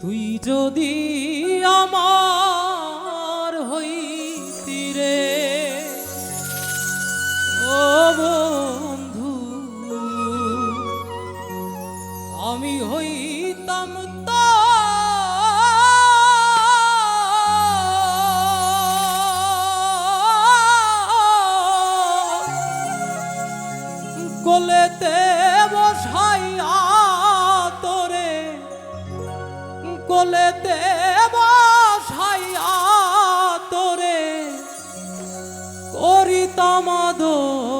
তুই যদি আমার হইতি রে ও বন্ধু আমি হইতাম তো কোলেতে বসাইয়া করিতাম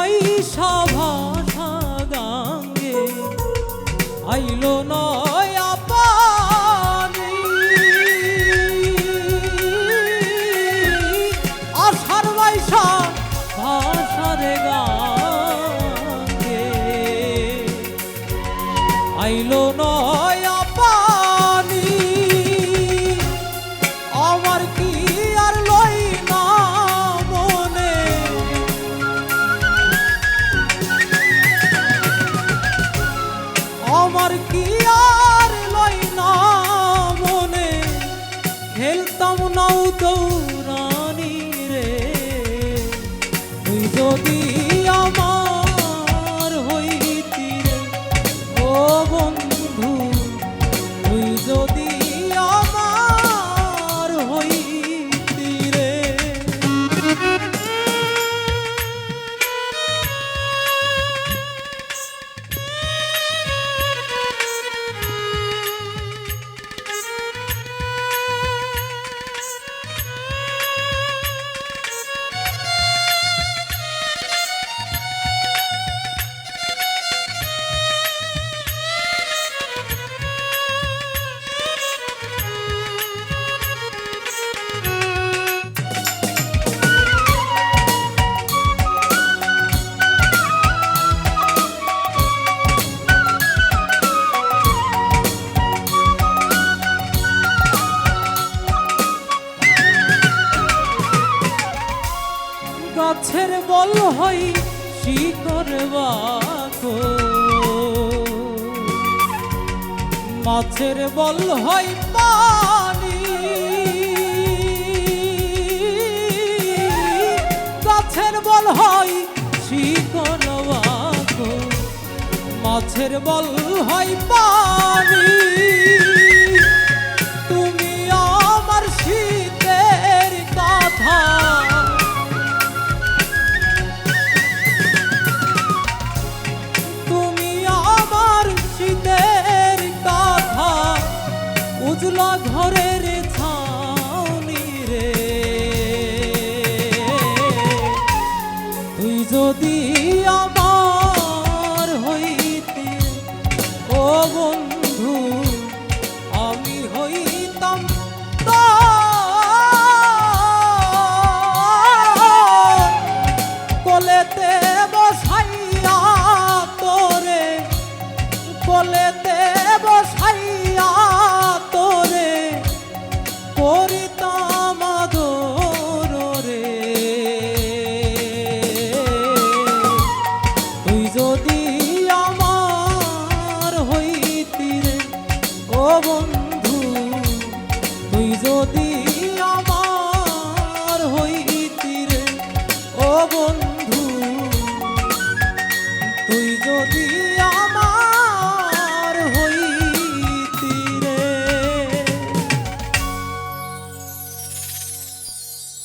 আষাঢ় মাইশা গাঙ্গে আইলো নয়া পানি আষাঢ় মাইশা ভাষার গাঙ্গে আইলো নয়া আমার কি আর লই না মনে? খেলতাম নাও দৌরানি রে। তুই যদি বল হই শিকড় বাকো মাছের বল হই পানি। গাছের বল হয় শিকল বাকো মাছের বল হই পানি। কোলেতে বসাইয়া তোরে করিতাম রে তুই যদি আমার হইতি রে, ও বন্ধু, তুই যদি আমার হইতি রে, ও বন্ধু